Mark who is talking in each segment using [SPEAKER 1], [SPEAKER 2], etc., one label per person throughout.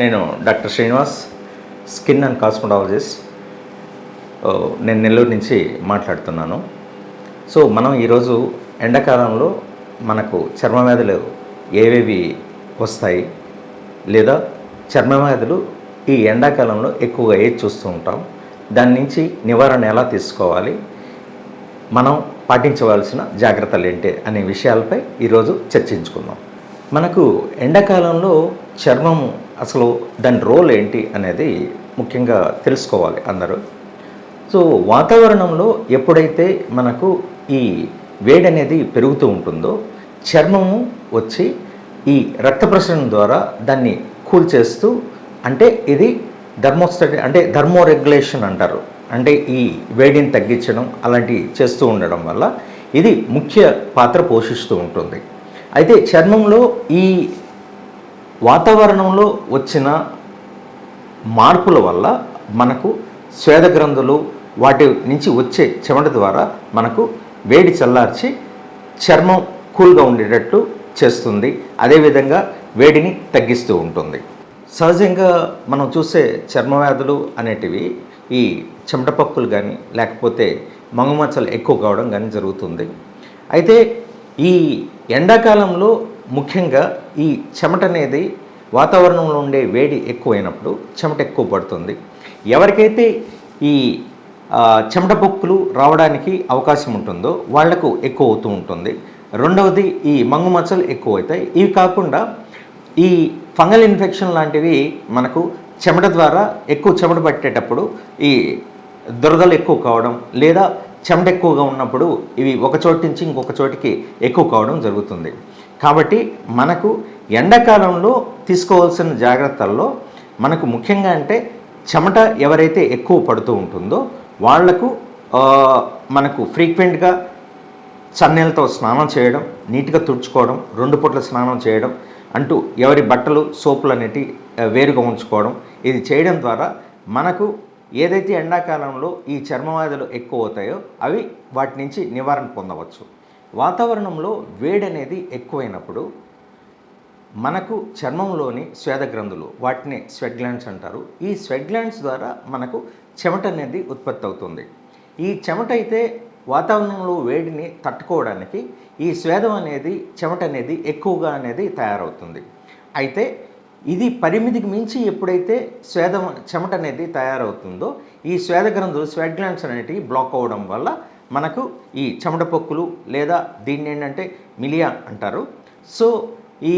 [SPEAKER 1] నేను doctor Srinivas skin and cosmetologist నేను నెల్లూరు నుంచి మాట్లాడుతున్నాను. సో మనం ఈరోజు ఎండాకాలంలో మనకు చర్మ వ్యాధులు ఏవేవి వస్తాయి? లేదా చర్మ వ్యాధులు ఈ ఎండాకాలంలో ఎక్కువగా ఏది చూస్తూ ఉంటాం? దాని నుంచి నివారణ ఎలా తీసుకోవాలి? మనం పాటించవలసిన జాగ్రత్తలు ఏంటి అనే విషయాలపై ఈరోజు చర్చించుకుందాం. మనకు ఎండాకాలంలో చర్మం అసలు దాని రోల్ ఏంటి అనేది ముఖ్యంగా తెలుసుకోవాలి అందరూ. సో వాతావరణంలో ఎప్పుడైతే మనకు ఈ వేడి అనేది పెరుగుతూ ఉంటుందో చర్మము వచ్చి ఈ రక్త ప్రసరణ ద్వారా దాన్ని కూల్ చేస్తూ అంటే ఇది ధర్మోస్టడీ అంటే ధర్మో రెగ్యులేషన్ అంటారు. అంటే ఈ వేడిని తగ్గించడం అలాంటివి చేస్తూ ఉండడం వల్ల ఇది ముఖ్య పాత్ర పోషిస్తూ ఉంటుంది. అయితే చర్మంలో ఈ వాతావరణంలో వచ్చిన మార్పుల వల్ల మనకు స్వేదగ్రంథులు వాటి నుంచి వచ్చే చెమట ద్వారా మనకు వేడి చల్లార్చి చర్మం కూల్గా ఉండేటట్టు చేస్తుంది. అదేవిధంగా వేడిని తగ్గిస్తూ ఉంటుంది. సహజంగా మనం చూసే చర్మ వ్యాధులు అనేటివి ఈ చెమట పక్కులు కానీ లేకపోతే మంగుమచ్చలు ఎక్కువ కావడం కానీ జరుగుతుంది. అయితే ఈ ఎండాకాలంలో ముఖ్యంగా ఈ చెమట అనేది వాతావరణంలో ఉండే వేడి ఎక్కువైనప్పుడు చెమట ఎక్కువ పడుతుంది. ఎవరికైతే ఈ చెమట పొక్కులు రావడానికి అవకాశం ఉంటుందో వాళ్ళకు ఎక్కువ అవుతూ ఉంటుంది. రెండవది ఈ మంగు మచ్చలు ఎక్కువ అవుతాయి ఇవి కాకుండా ఈ ఫంగల్ ఇన్ఫెక్షన్ లాంటివి మనకు చెమట ద్వారా ఎక్కువ చెమట పట్టేటప్పుడు ఈ దురదలు ఎక్కువ కావడం లేదా చెమట ఎక్కువగా ఉన్నప్పుడు ఇవి ఒక చోటు నుంచి ఇంకొక చోటికి ఎక్కువ కావడం జరుగుతుంది. కాబట్టి మనకు ఎండాకాలంలో తీసుకోవాల్సిన జాగ్రత్తల్లో మనకు ముఖ్యంగా అంటే చెమట ఎవరైతే ఎక్కువ పడుతూ ఉంటుందో వాళ్ళకు మనకు ఫ్రీక్వెంట్గా చన్నీళ్ళతో స్నానం చేయడం నీట్గా తుడుచుకోవడం రెండు పూట్ల స్నానం చేయడం అంటూ ఎవరి బట్టలు సోపులు అనేటి వేరుగా ఉంచుకోవడం ఇది చేయడం ద్వారా మనకు ఏదైతే ఎండాకాలంలో ఈ చర్మవ్యాధులు ఎక్కువ అవుతాయో అవి వాటి నుంచి నివారణ పొందవచ్చు. వాతావరణంలో వేడి అనేది ఎక్కువైనప్పుడు మనకు చర్మంలోని స్వేద గ్రంథులు వాటిని స్వెట్ గ్లాండ్స్ అంటారు. ఈ స్వెట్ గ్లాండ్స్ ద్వారా మనకు చెమట అనేది ఉత్పత్తి అవుతుంది ఈ చెమట అయితే వాతావరణంలో వేడిని తట్టుకోవడానికి ఈ స్వేదం అనేది చెమట అనేది ఎక్కువగా అనేది తయారవుతుంది. అయితే ఇది పరిమితికి మించి ఎప్పుడైతే స్వేదం చెమట అనేది తయారవుతుందో ఈ స్వేద గ్రంథులు స్వెట్ గ్లాండ్స్ అనేటివి బ్లాక్ అవ్వడం వల్ల మనకు ఈ చెమట పొక్కులు లేదా దీన్ని ఏంటంటే మిలియా అంటారు. సో ఈ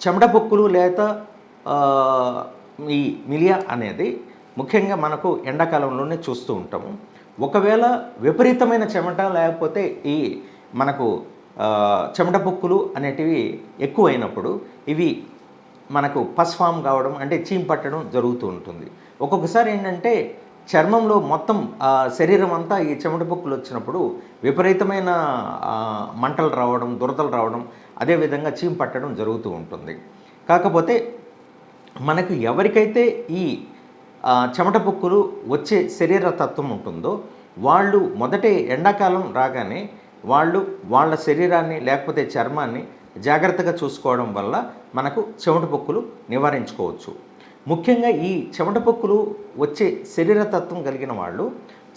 [SPEAKER 1] చెమట పొక్కులు లేదా ఈ మిలియా అనేది ముఖ్యంగా మనకు ఎండాకాలంలోనే చూస్తూ ఉంటాము. ఒకవేళ విపరీతమైన చెమట లేకపోతే ఈ మనకు చెమట పొక్కులు అనేటివి ఎక్కువైనప్పుడు ఇవి మనకు పస్ ఫామ్ కావడం అంటే చీమ్ పట్టడం జరుగుతూ ఉంటుంది. ఒక్కొక్కసారి ఏంటంటే చర్మంలో మొత్తం శరీరం అంతా ఈ చెమట పొక్కులు వచ్చినప్పుడు విపరీతమైన మంటలు రావడం దురదలు రావడం అదేవిధంగా చీమ్ పట్టడం జరుగుతూ ఉంటుంది. కాకపోతే మనకు ఎవరికైతే ఈ చెమట పొక్కులు వచ్చే శరీర తత్వం ఉంటుందో వాళ్ళు మొదటే ఎండాకాలం రాగానే వాళ్ళు వాళ్ళ శరీరాన్ని లేకపోతే చర్మాన్ని జాగ్రత్తగా చూసుకోవడం వల్ల మనకు చెమట పొక్కులు నివారించుకోవచ్చు. ముఖ్యంగా ఈ చెమట పొక్కులు వచ్చే శరీర తత్వం కలిగిన వాళ్ళు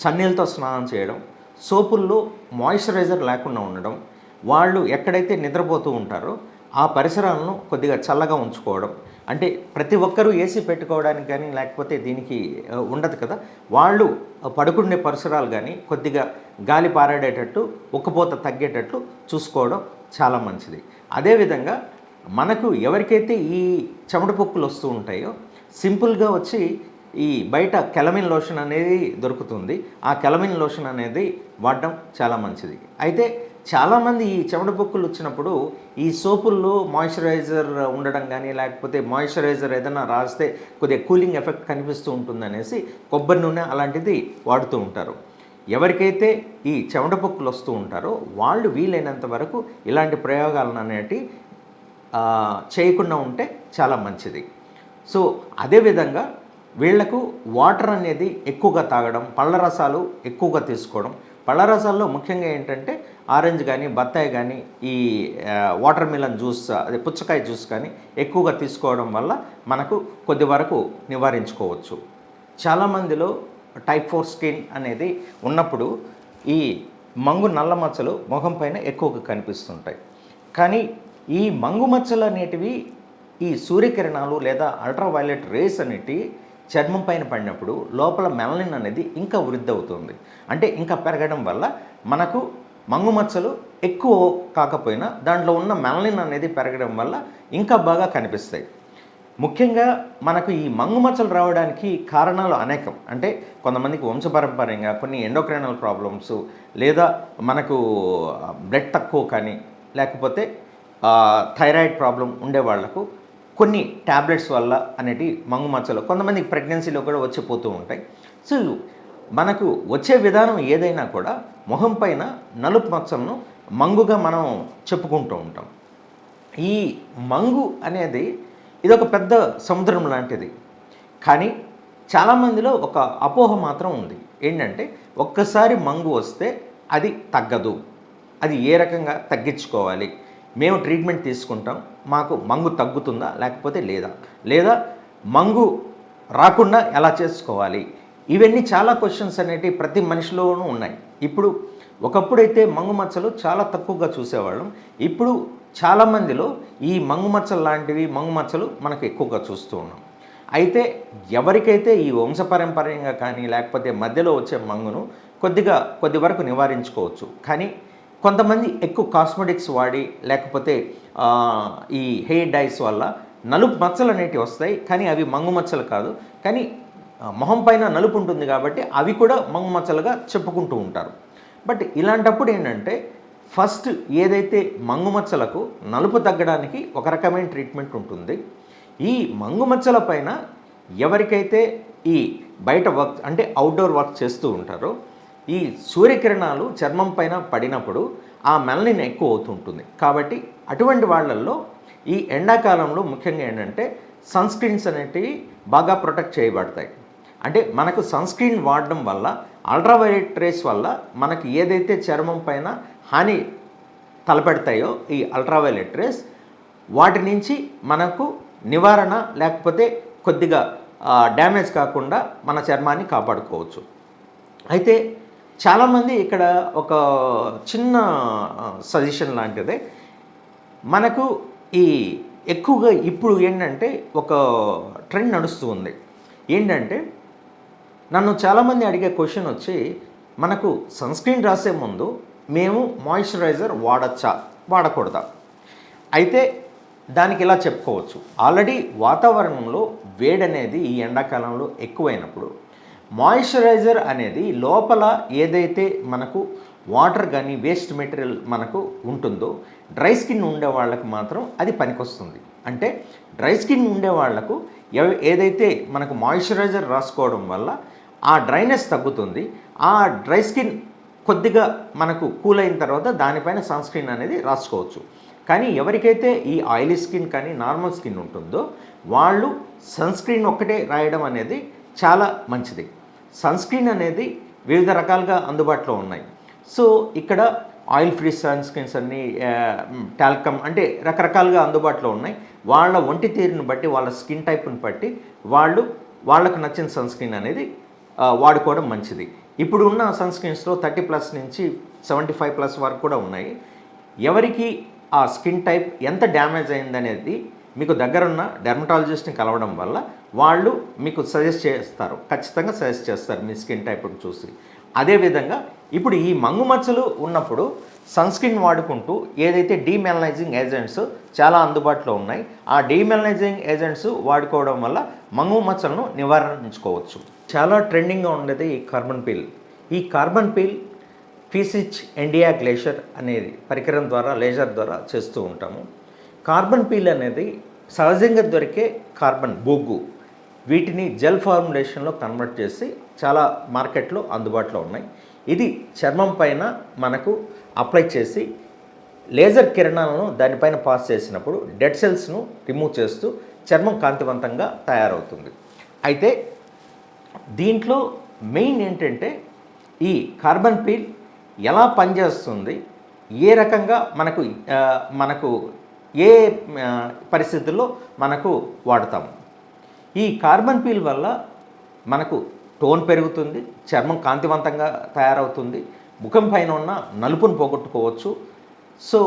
[SPEAKER 1] చన్నీళ్ళతో స్నానం చేయడం సోపుల్లో మాయిశ్చరైజర్ లేకుండా ఉండడం వాళ్ళు ఎక్కడైతే నిద్రపోతూ ఉంటారో ఆ పరిసరాలను కొద్దిగా చల్లగా ఉంచుకోవడం అంటే ప్రతి ఒక్కరూ ఏసీ పెట్టుకోవడానికి కానీ లేకపోతే దీనికి ఉండదు కదా. వాళ్ళు పడుకునే పరిసరాలు కానీ కొద్దిగా గాలి పారాడేటట్టు ఉక్కపోత తగ్గేటట్లు చూసుకోవడం చాలా మంచిది. అదేవిధంగా మనకు ఎవరికైతే ఈ చెమట పొక్కులు వస్తూ ఉంటాయో సింపుల్గా వచ్చి ఈ బయట కెలమిన్ లోషన్ అనేది దొరుకుతుంది. ఆ కెలమిన్ లోషన్ అనేది వాడడం చాలా మంచిది. అయితే చాలామంది ఈ చెమట పొక్కులు వచ్చినప్పుడు ఈ సోపుల్లో మాయిశ్చరైజర్ ఉండడం కానీ లేకపోతే మాయిశ్చరైజర్ ఏదైనా రాస్తే కొద్దిగా కూలింగ్ ఎఫెక్ట్ కనిపిస్తూ ఉంటుందనేసి కొబ్బరి నూనె అలాంటిది వాడుతూ ఉంటారు. ఎవరికైతే ఈ చెమట పొక్కులు వస్తూ ఉంటారో వాళ్ళు వీలైనంత వరకు ఇలాంటి ప్రయోగాలను అనేటి చేయకుండా ఉంటే చాలా మంచిది. సో అదేవిధంగా వీళ్ళకు వాటర్ అనేది ఎక్కువగా తాగడం పళ్ళ రసాలు ఎక్కువగా తీసుకోవడం. పళ్ళ రసాల్లో ముఖ్యంగా ఏంటంటే ఆరెంజ్ కానీ బత్తాయి కానీ ఈ వాటర్ మిలన్ జ్యూస్ అదే పుచ్చకాయ జ్యూస్ కానీ ఎక్కువగా తీసుకోవడం వల్ల మనకు కొద్ది వరకు నివారించుకోవచ్చు. చాలామందిలో టైప్ ఫోర్ స్కిన్ అనేది ఉన్నప్పుడు ఈ మంగు నల్ల మచ్చలు ముఖం పైన ఎక్కువగా కనిపిస్తుంటాయి. కానీ ఈ మంగు మచ్చలు అనేటివి ఈ సూర్యకిరణాలు లేదా అల్ట్రావైలెట్ రేస్ అనేటివి చర్మం పైన పడినప్పుడు లోపల మెలనిన్ అనేది ఇంకా వృద్ధి అవుతుంది. అంటే ఇంకా పెరగడం వల్ల మనకు మంగు మచ్చలు ఎక్కువ కాకపోయినా దాంట్లో ఉన్న మెలనిన్ అనేది పెరగడం వల్ల ఇంకా బాగా కనిపిస్తాయి. ముఖ్యంగా మనకు ఈ మంగు మచ్చలు రావడానికి కారణాలు అనేకం. అంటే కొంతమందికి వంశపారంపర్యంగా కొన్ని ఎండోక్రైనల్ ప్రాబ్లమ్స్ లేదా మనకు బ్లడ్ తక్కువ కానీ లేకపోతే థైరాయిడ్ ప్రాబ్లం ఉండే వాళ్ళకు కొన్ని ట్యాబ్లెట్స్ వల్ల అనేటి మంగు మచ్చలు కొంతమందికి ప్రెగ్నెన్సీలో కూడా వచ్చి పోతూ ఉంటాయి. సో మనకు వచ్చే విధానం ఏదైనా కూడా మొహం పైన నలుపు మచ్చలను మంగుగా మనం చెప్పుకుంటూ ఉంటాం. ఈ మంగు అనేది ఇది ఒక పెద్ద సముద్రం లాంటిది. కానీ చాలామందిలో ఒక అపోహ మాత్రం ఉంది. ఏంటంటే ఒక్కసారి మంగు వస్తే అది తగ్గదు. అది ఏ రకంగా తగ్గించుకోవాలి? మేము ట్రీట్మెంట్ తీసుకుంటాం. మాకు మంగు తగ్గుతుందా లేకపోతే లేదా? లేదా మంగు రాకుండా ఎలా చేసుకోవాలి? ఇవన్నీ చాలా క్వశ్చన్స్ అనేటివి ప్రతి మనిషిలోనూ ఉన్నాయి. ఇప్పుడు ఒకప్పుడైతే మంగు మచ్చలు చాలా తక్కువగా చూసేవాళ్ళం. ఇప్పుడు చాలామందిలో ఈ మంగు మచ్చలు లాంటివి మంగు మచ్చలు మనకు ఎక్కువగా చూస్తూ ఉన్నాం. అయితే ఎవరికైతే ఈ వంశపారంపర్యంగా కానీ లేకపోతే మధ్యలో వచ్చే మంగును కొద్దిగా కొద్ది వరకు నివారించుకోవచ్చు. కానీ కొంతమంది ఎక్కువ కాస్మెటిక్స్ వాడి లేకపోతే ఈ హెయిర్ డైస్ వల్ల నలుపు మచ్చలు అనేటివి వస్తాయి కానీ అవి మంగు మచ్చలు కాదు. కానీ మొహం పైన నలుపు ఉంటుంది కాబట్టి అవి కూడా మంగు మచ్చలుగా చెప్పుకుంటూ ఉంటారు. బట్ ఇలాంటప్పుడు ఏంటంటే ఫస్ట్ ఏదైతే మంగు మచ్చలకు నలుపు తగ్గడానికి ఒక రకమైన ట్రీట్మెంట్ ఉంటుంది ఈ మంగు మచ్చల పైన ఎవరికైతే ఈ బయట వర్క్ అంటే అవుట్డోర్ వర్క్ చేస్తూ ఉంటారో ఈ సూర్యకిరణాలు చర్మం పైన పడినప్పుడు ఆ మెలనిన్ ఎక్కువ అవుతుంటుంది. కాబట్టి అటువంటి వాళ్ళల్లో ఈ ఎండాకాలంలో ముఖ్యంగా ఏంటంటే సన్ స్క్రీన్స్ అనేటివి బాగా ప్రొటెక్ట్ చేయబడతాయి. అంటే మనకు సన్ స్క్రీన్ వాడడం వల్ల అల్ట్రావైలెట్ రేస్ వల్ల మనకి ఏదైతే చర్మం పైన హాని తలపెడతాయో ఈ అల్ట్రావైలెట్ రేస్ వాటి నుంచి మనకు నివారణ లేకపోతే కొద్దిగా డ్యామేజ్ కాకుండా మన చర్మాన్ని కాపాడుకోవచ్చు. అయితే చాలామంది ఇక్కడ ఒక చిన్న సజెషన్ లాంటిదే. మనకు ఈ ఎక్కువగా ఇప్పుడు ఏంటంటే ఒక ట్రెండ్ నడుస్తూ ఉంది. ఏంటంటే నన్ను చాలామంది అడిగే క్వశ్చన్ వచ్చి మనకు సన్ స్క్రీన్ రాసే ముందు మేము మాయిశ్చరైజర్ వాడచ్చా? వాడకూడదా? అయితే దానికి ఇలా చెప్పుకోవచ్చు. ఆల్రెడీ వాతావరణంలో వేడనేది ఈ ఎండాకాలంలో ఎక్కువైనప్పుడు మాయిశ్చరైజర్ అనేది లోపల ఏదైతే మనకు వాటర్ కానీ వేస్ట్ మెటీరియల్ మనకు ఉంటుందో డ్రై స్కిన్ ఉండే వాళ్ళకు మాత్రం అది పనికొస్తుంది. అంటే డ్రై స్కిన్ ఉండే వాళ్ళకు ఎవ- ఏదైతే మనకు మాయిశ్చరైజర్ రాసుకోవడం వల్ల ఆ డ్రైనెస్ తగ్గుతుంది. ఆ డ్రై స్కిన్ కొద్దిగా మనకు కూల్ అయిన తర్వాత దానిపైన సన్ స్క్రీన్ అనేది రాసుకోవచ్చు. కానీ ఎవరికైతే ఈ ఆయిలీ స్కిన్ కానీ నార్మల్ స్కిన్ ఉంటుందో వాళ్ళు సన్ స్క్రీన్ ఒక్కటే రాయడం అనేది చాలా మంచిది. స్క్రీన్ అనేది వివిధ రకాలుగా అందుబాటులో ఉన్నాయి. సో ఇక్కడ ఆయిల్ ఫ్రీ సన్ స్క్రీన్స్ అన్ని టాల్కమ్ అంటే రకరకాలుగా అందుబాటులో ఉన్నాయి. వాళ్ళ ఒంటి తీరుని బట్టి వాళ్ళ స్కిన్ టైప్ని బట్టి వాళ్ళు వాళ్ళకు నచ్చిన సన్ స్క్రీన్ అనేది వాడుకోవడం మంచిది. ఇప్పుడు ఉన్న సన్ స్క్రీన్స్లో థర్టీ ప్లస్ నుంచి సెవెంటీ ఫైవ్ ప్లస్ వరకు కూడా ఉన్నాయి. ఎవరికి ఆ స్కిన్ టైప్ ఎంత డ్యామేజ్ అయిందనేది మీకు దగ్గరున్న డెర్మటాలజిస్ట్ని కలవడం వల్ల వాళ్ళు మీకు సజెస్ట్ చేస్తారు. ఖచ్చితంగా సజెస్ట్ చేస్తారు మీ స్కిన్ టైప్ను చూసి. అదేవిధంగా ఇప్పుడు ఈ మంగు మచ్చలు ఉన్నప్పుడు సన్ స్క్రీన్ వాడుకుంటూ ఏదైతే డీమెలనైజింగ్ ఏజెంట్స్ చాలా అందుబాటులో ఉన్నాయి ఆ డీమెలనైజింగ్ ఏజెంట్స్ వాడుకోవడం వల్ల మంగు మచ్చలను నివారించుకోవచ్చు. చాలా ట్రెండింగ్గా ఉండేది ఈ కార్బన్ పీల్ ఈ కార్బన్ పీల్ ఫీసిచ్ ఎండియా గ్లేషర్ అనేది పరికరం ద్వారా లేజర్ ద్వారా చేస్తూ ఉంటాము. కార్బన్ పీల్ అనేది సహజంగా దొరికే కార్బన్ బొగ్గు. వీటిని జెల్ ఫార్ములేషన్లో కన్వర్ట్ చేసి చాలా మార్కెట్లో అందుబాటులో ఉన్నాయి. ఇది చర్మం పైన మనకు అప్లై చేసి లేజర్ కిరణాలను దానిపైన పాస్ చేసినప్పుడు డెడ్ సెల్స్ను రిమూవ్ చేస్తూ చర్మం కాంతివంతంగా తయారవుతుంది. అయితే దీంట్లో మెయిన్ ఏంటంటే ఈ కార్బన్ పీల్ ఎలా పనిచేస్తుంది? ఏ రకంగా మనకు మనకు ఏ పరిస్థితుల్లో మనకు వాడతాము. ఈ కార్బన్ పీల్ వల్ల మనకు టోన్ పెరుగుతుంది చర్మం కాంతివంతంగా తయారవుతుంది ముఖం పైన ఉన్న నలుపును పోగొట్టుకోవచ్చు. సో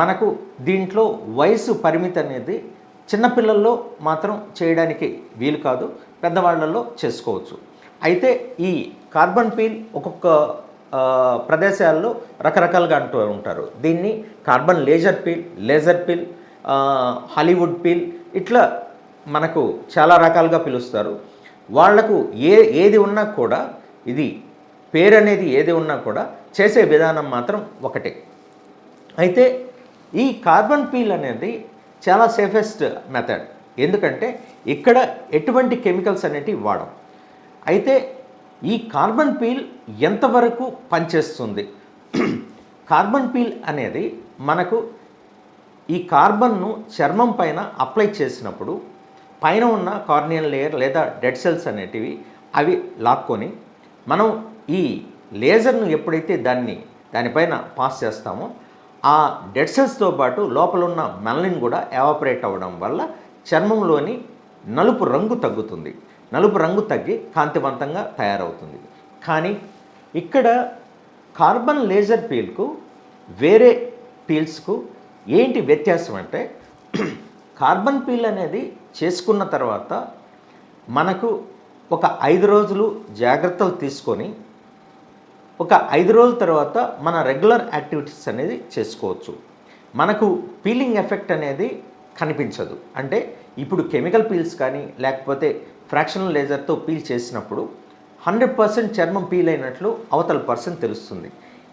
[SPEAKER 1] మనకు దీంట్లో వయసు పరిమితి అనేది చిన్నపిల్లల్లో మాత్రం చేయడానికి వీలు కాదు పెద్దవాళ్ళల్లో చేసుకోవచ్చు. అయితే ఈ కార్బన్ పీల్ ఒక్కొక్క ప్రదేశాల్లో రకరకాలుగా అంటూ ఉంటారు. దీన్ని carbon laser peel laser peel Hollywood peel ఇట్లా మనకు చాలా రకాలుగా పిలుస్తారు. వాళ్ళకు ఏ ఏది ఉన్నా కూడా ఇది పేరు అనేది ఏది ఉన్నా కూడా చేసే విధానం మాత్రం ఒకటే. అయితే ఈ కార్బన్ పీల్ అనేది చాలా సేఫెస్ట్ మెథడ్. ఎందుకంటే ఇక్కడ ఎటువంటి కెమికల్స్ అనేటివి వాడం అయితే ఈ కార్బన్ పీల్ ఎంతవరకు పనిచేస్తుంది? కార్బన్ పీల్ అనేది మనకు ఈ కార్బన్ను చర్మం పైన అప్లై చేసినప్పుడు పైన ఉన్న కార్నియల్ లేయర్ లేదా డెడ్ సెల్స్ అనేటివి అవి లాక్కొని మనం ఈ లేజర్ను ఎప్పుడైతే దాన్ని దానిపైన పాస్ చేస్తామో ఆ డెడ్ సెల్స్తో పాటు లోపల ఉన్న మెలనిన్ కూడా ఎవాపరేట్ అవ్వడం వల్ల చర్మంలోని నలుపు రంగు తగ్గుతుంది. నలుపు రంగు తగ్గి కాంతివంతంగా తయారవుతుంది. కానీ ఇక్కడ కార్బన్ లేజర్ పీల్కు వేరే పీల్స్కు ఏంటి వ్యత్యాసం అంటే కార్బన్ పీల్ అనేది చేసుకున్న తర్వాత మనకు ఒక ఐదు రోజులు జాగ్రత్తలు తీసుకొని ఒక ఐదు రోజుల తర్వాత మన రెగ్యులర్ యాక్టివిటీస్ అనేది చేసుకోవచ్చు. మనకు పీలింగ్ ఎఫెక్ట్ అనేది కనిపించదు. అంటే ఇప్పుడు కెమికల్ పీల్స్ కానీ లేకపోతే ఫ్రాక్షనల్ లేజర్తో పీల్ చేసినప్పుడు హండ్రెడ్ పర్సెంట్ చర్మం పీల్ అయినట్లు అవతల పర్సన్ తెలుస్తుంది.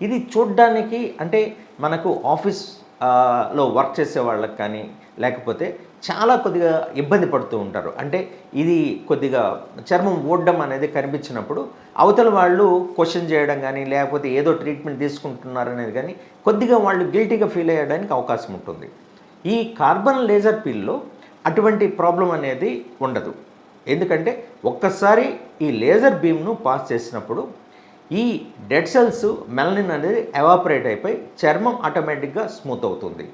[SPEAKER 1] ఇది చూడ్డానికి అంటే మనకు ఆఫీస్లో వర్క్ చేసే వాళ్ళకి కానీ లేకపోతే చాలా కొద్దిగా ఇబ్బంది పడుతూ ఉంటారు. అంటే ఇది కొద్దిగా చర్మం ఊడడం అనేది కనిపించినప్పుడు అవతల వాళ్ళు క్వశ్చన్ చేయడం కానీ లేకపోతే ఏదో ట్రీట్మెంట్ తీసుకుంటున్నారు అనేది కానీ కొద్దిగా వాళ్ళు గిల్టీగా ఫీల్ అయ్యడానికి అవకాశం ఉంటుంది. ఈ కార్బన్ లేజర్ పీల్లో అటువంటి ప్రాబ్లం అనేది ఉండదు. ఎందుకంటే ఒక్కసారి ఈ లేజర్ బీమ్ను పాస్ చేసినప్పుడు ఈ డెడ్ సెల్స్ మెలనిన్ అనేది ఎవాపరేట్ అయిపోయి చర్మం ఆటోమేటిక్గా స్మూత్ అవుతుంది.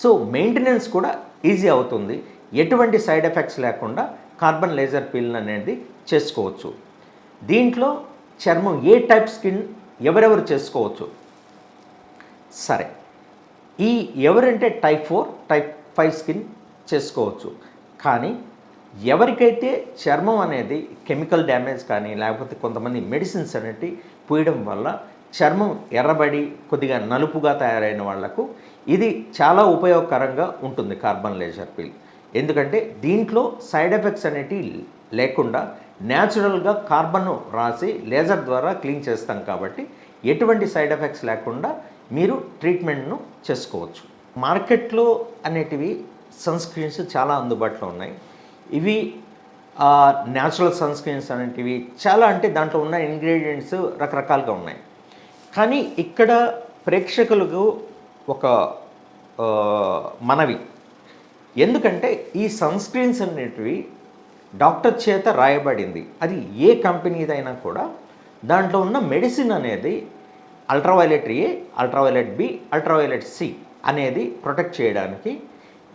[SPEAKER 1] సో మెయింటెనెన్స్ కూడా ఈజీ అవుతుంది. ఎటువంటి సైడ్ ఎఫెక్ట్స్ లేకుండా కార్బన్ లేజర్ పీల్ అనేది చేసుకోవచ్చు. దీంట్లో చర్మం ఏ టైప్ స్కిన్ ఎవరెవరు చేసుకోవచ్చు? సరే. ఈ ఎవరంటే type four type five skin చేసుకోవచ్చు. కానీ ఎవరికైతే చర్మం అనేది కెమికల్ డ్యామేజ్ కానీ లేకపోతే కొంతమంది మెడిసిన్స్ అనేవి పూయడం వల్ల చర్మం ఎర్రబడి కొద్దిగా నలుపుగా తయారైన వాళ్ళకు ఇది చాలా ఉపయోగకరంగా ఉంటుంది కార్బన్ లేజర్ పీల్. ఎందుకంటే దీంట్లో సైడ్ ఎఫెక్ట్స్ అనేటివి లేకుండా న్యాచురల్గా కార్బన్ను రాసి లేజర్ ద్వారా క్లీన్ చేస్తాం కాబట్టి ఎటువంటి సైడ్ ఎఫెక్ట్స్ లేకుండా మీరు ట్రీట్మెంట్ను చేసుకోవచ్చు. మార్కెట్లో అనేటివి సన్ స్క్రీన్స్ చాలా అందుబాటులో ఉన్నాయి. ఇవి న్యాచురల్ సన్ స్క్రీన్స్ అనేటివి చాలా అంటే దాంట్లో ఉన్న ఇంగ్రీడియంట్స్ రకరకాలుగా ఉన్నాయి. కానీ ఇక్కడ ప్రేక్షకులకు ఒక మనవి. ఎందుకంటే ఈ సన్ స్క్రీన్స్ అనేటివి డాక్టర్ చేత రాయబడింది. అది ఏ కంపెనీదైనా కూడా దాంట్లో ఉన్న మెడిసిన్ అనేది ultraviolet A ultraviolet B ultraviolet C అనేది ప్రొటెక్ట్ చేయడానికి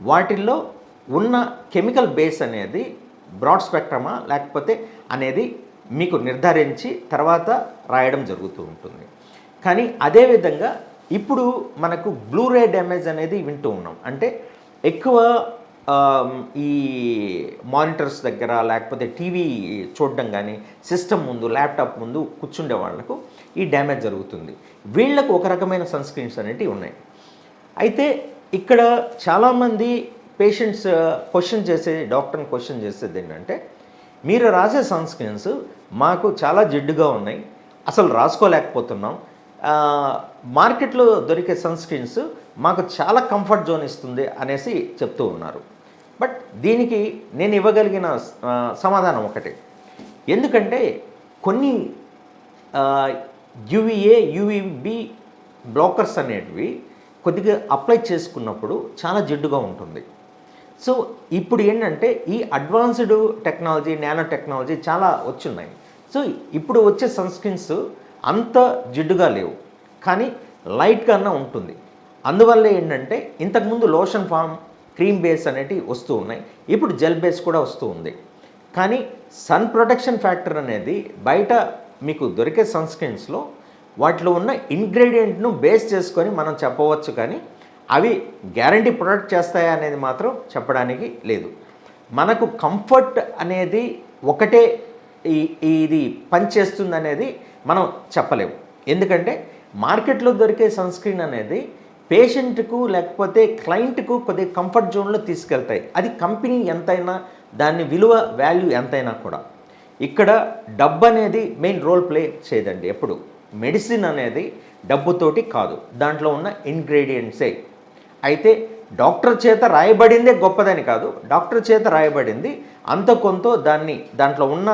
[SPEAKER 1] వాటిల్లో ఉన్న కెమికల్ బేస్ అనేది బ్రాడ్ స్పెక్ట్రమా లేకపోతే అనేది మీకు నిర్ధారించి తర్వాత రాయడం జరుగుతూ ఉంటుంది. కానీ అదేవిధంగా ఇప్పుడు మనకు బ్లూరే డ్యామేజ్ అనేది వింటూ ఉన్నాం. అంటే ఎక్కువ ఈ మానిటర్స్ దగ్గర లేకపోతే టీవీ చూడడం కానీ సిస్టమ్ ముందు ల్యాప్టాప్ ముందు కూర్చుండే వాళ్ళకు ఈ డ్యామేజ్ జరుగుతుంది. వీళ్ళకు ఒక రకమైన సన్ స్క్రీన్స్ అనేటివి ఉన్నాయి. అయితే ఇక్కడ చాలామంది పేషెంట్స్ క్వశ్చన్ uh, చేసే డాక్టర్ని క్వశ్చన్ చేసేది ఏంటంటే మీరు రాసే సన్ స్క్రీన్స్ మాకు చాలా జిడ్డుగా ఉన్నాయి. అసలు రాసుకోలేకపోతున్నాం. మార్కెట్లో దొరికే సన్ స్క్రీన్స్ మాకు చాలా కంఫర్ట్ జోన్ ఇస్తుంది అనేసి చెప్తూ ఉన్నారు. బట్ దీనికి నేను ఇవ్వగలిగిన సమాధానం ఒకటే. ఎందుకంటే కొన్ని యువిఏ యువిబి బ్లాకర్స్ అనేటివి కొద్దిగా అప్లై చేసుకున్నప్పుడు చాలా జిడ్డుగా ఉంటుంది. సో ఇప్పుడు ఏంటంటే ఈ అడ్వాన్స్డ్ టెక్నాలజీ నానో టెక్నాలజీ చాలా వచ్చున్నాయి. సో ఇప్పుడు వచ్చే సన్ స్క్రీన్స్ అంత జిడ్డుగా లేవు. కానీ లైట్గానే ఉంటుంది. అందువల్ల ఏంటంటే ఇంతకుముందు లోషన్ ఫామ్ క్రీమ్ బేస్ అనేటివి వస్తూ ఉన్నాయి. ఇప్పుడు జెల్ బేస్ కూడా వస్తూ ఉంది. కానీ సన్ ప్రొటెక్షన్ ఫ్యాక్టర్ అనేది బయట మీకు దొరికే సన్ స్క్రీన్స్లో వాటిలో ఉన్న ఇంగ్రీడియంట్ను బేస్ చేసుకొని మనం చెప్పవచ్చు కానీ అవి గ్యారంటీ ప్రొడక్ట్ చేస్తాయా అనేది మాత్రం చెప్పడానికి లేదు. మనకు కంఫర్ట్ అనేది ఒకటే ఈ ఇది పనిచేస్తుంది అనేది మనం చెప్పలేము. ఎందుకంటే మార్కెట్లో దొరికే సన్ స్క్రీన్ అనేది పేషెంట్కు లేకపోతే క్లయింట్కు కొద్దిగా కంఫర్ట్ జోన్లో తీసుకెళ్తాయి. అది కంపెనీ ఎంతైనా దాని విలువ వాల్యూ ఎంతైనా కూడా. ఇక్కడ డబ్బు అనేది మెయిన్ రోల్ ప్లే చేయదండి ఎప్పుడు. మెడిసిన్ అనేది డబ్బుతోటి కాదు. దాంట్లో ఉన్న ఇంగ్రీడియంట్సే. అయితే డాక్టర్ చేత రాయబడిందే గొప్పదని కాదు. డాక్టర్ చేత రాయబడింది. అంత కొంత దాన్ని దాంట్లో ఉన్న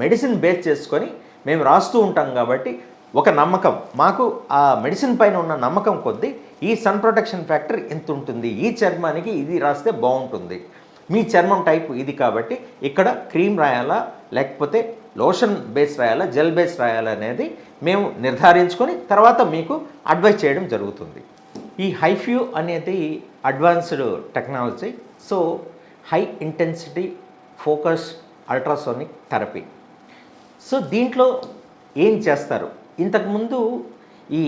[SPEAKER 1] మెడిసిన్ బేస్ చేసుకొని మేము రాస్తూ ఉంటాం కాబట్టి ఒక నమ్మకం. మాకు ఆ మెడిసిన్ పైన ఉన్న నమ్మకం కొద్దీ ఈ సన్ ప్రొటెక్షన్ ఫ్యాక్టర్ ఎంత ఉంటుంది. ఈ చర్మానికి ఇది రాస్తే బాగుంటుంది. మీ చర్మం టైప్ ఇది కాబట్టి ఇక్కడ క్రీమ్ రాయాలా లేకపోతే లోషన్ బేస్ రాయాలా జెల్ బేస్ రాయాలా అనేది మేము నిర్ధారించుకొని తర్వాత మీకు అడ్వైస్ చేయడం జరుగుతుంది. ఈ హైఫ్యూ అనేది advanced technology. So high intensity focus ultrasonic therapy. So దీంట్లో ఏం చేస్తారు? ఇంతకుముందు ఈ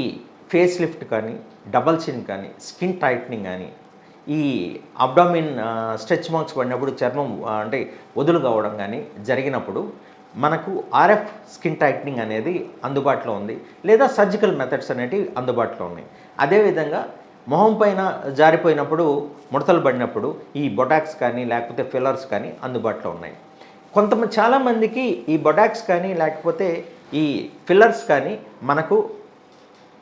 [SPEAKER 1] ఫేస్ లిఫ్ట్ కానీ డబల్ చిన్ కానీ స్కిన్ టైట్నింగ్ కానీ ఈ అబ్డామిన్ స్ట్రెచ్ మార్క్స్ పడినప్పుడు చర్మం అంటే వదులు కావడం కానీ జరిగినప్పుడు మనకు ఆర్ఎఫ్ స్కిన్ టైట్నింగ్ అనేది అందుబాటులో ఉంది. లేదా సర్జికల్ మెథడ్స్ అనేవి అందుబాటులో ఉన్నాయి. అదేవిధంగా మొహం పైన జారిపోయినప్పుడు ముడతలు పడినప్పుడు ఈ బొటాక్స్ కానీ లేకపోతే ఫిల్లర్స్ కానీ అందుబాటులో ఉన్నాయి. కొంతమంది చాలామందికి ఈ బొడాక్స్ కానీ లేకపోతే ఈ ఫిల్లర్స్ కానీ మనకు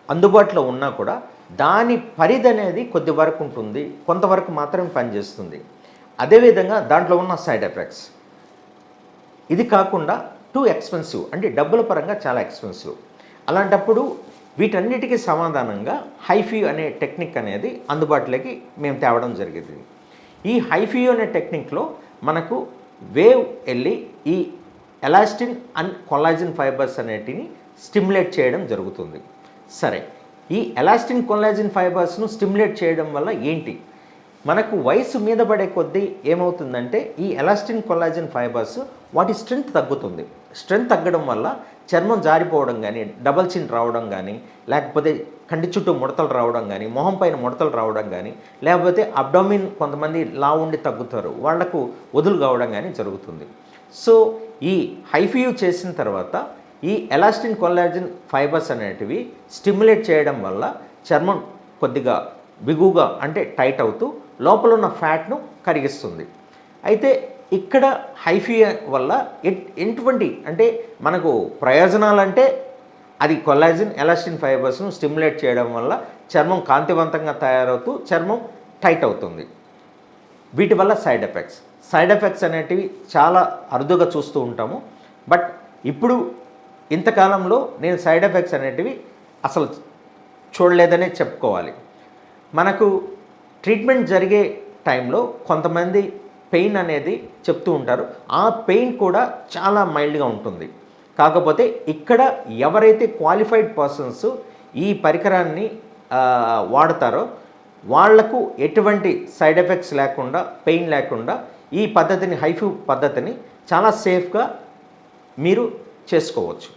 [SPEAKER 1] అందుబాటులో ఉన్నా కూడా దాని పరిధి అనేది కొద్ది వరకు ఉంటుంది. కొంతవరకు మాత్రమే పనిచేస్తుంది. అదేవిధంగా దాంట్లో ఉన్న సైడ్ ఎఫెక్ట్స్ ఇది కాకుండా టూ ఎక్స్పెన్సివ్ అంటే డబ్బుల పరంగా చాలా ఎక్స్పెన్సివ్ అలాంటప్పుడు వీటన్నిటికీ సమాధానంగా హైఫీ అనే టెక్నిక్ అనేది అందుబాటులోకి మేము తేవడం జరిగింది. ఈ హైఫీ అనే టెక్నిక్లో మనకు వేవ్ వెళ్ళి ఈ ఎలాస్టిన్ అండ్ కొల్లాజిన్ ఫైబర్స్ అనేటిని స్టిమ్యులేట్ చేయడం జరుగుతుంది. సరే ఈ ఎలాస్టిన్ కొల్లాజిన్ ఫైబర్స్ను స్టిమ్యులేట్ చేయడం వల్ల ఏంటి? మనకు వయసు మీద పడే కొద్దీ ఏమవుతుందంటే ఈ ఎలాస్టిన్ కొల్లాజన్ ఫైబర్స్ వాటి స్ట్రెంగ్త్ తగ్గుతుంది. స్ట్రెంగ్త్ తగ్గడం వల్ల చర్మం జారిపోవడం కానీ డబల్ చిన్ రావడం కానీ లేకపోతే కంటి చుట్టూ ముడతలు రావడం కానీ మొహం పైన ముడతలు రావడం కానీ లేకపోతే అబ్డోమిన్ కొంతమంది లా ఉండి తగ్గుతారు. వాళ్ళకు వదులు కావడం కానీ జరుగుతుంది. సో ఈ హైఫియూ చేసిన తర్వాత ఈ ఎలాస్టిన్ కొల్లాజిన్ ఫైబర్స్ అనేటివి స్టిమ్యులేట్ చేయడం వల్ల చర్మం కొద్దిగా బిగుగా అంటే టైట్ అవుతూ లోపల ఉన్న ఫ్యాట్ను కరిగిస్తుంది. అయితే ఇక్కడ హైఫీ వల్ల ఎట్- ఎటువంటి అంటే మనకు ప్రయోజనాలంటే అది కొల్లాజిన్ ఎలాస్టిన్ ఫైబర్స్ను స్టిమ్యులేట్ చేయడం వల్ల చర్మం కాంతివంతంగా తయారవుతూ చర్మం టైట్ అవుతుంది. వీటి వల్ల సైడ్ ఎఫెక్ట్స్. సైడ్ ఎఫెక్ట్స్ అనేటివి చాలా అరుదుగా చూస్తూ ఉంటాము. బట్ ఇప్పుడు ఇంతకాలంలో నేను సైడ్ ఎఫెక్ట్స్ అనేటివి అసలు చూడలేదనే చెప్పుకోవాలి. మనకు ట్రీట్మెంట్ జరిగే టైంలో కొంతమంది పెయిన్ అనేది చెప్తూ ఉంటారు. ఆ పెయిన్ కూడా చాలా మైల్డ్గా ఉంటుంది. కాకపోతే ఇక్కడ ఎవరైతే క్వాలిఫైడ్ పర్సన్స్ ఈ పరికరాన్ని వాడతారో వాళ్ళకు ఎటువంటి సైడ్ ఎఫెక్ట్స్ లేకుండా పెయిన్ లేకుండా ఈ పద్ధతిని హైఫ్యూ పద్ధతిని చాలా సేఫ్గా మీరు చేసుకోవచ్చు.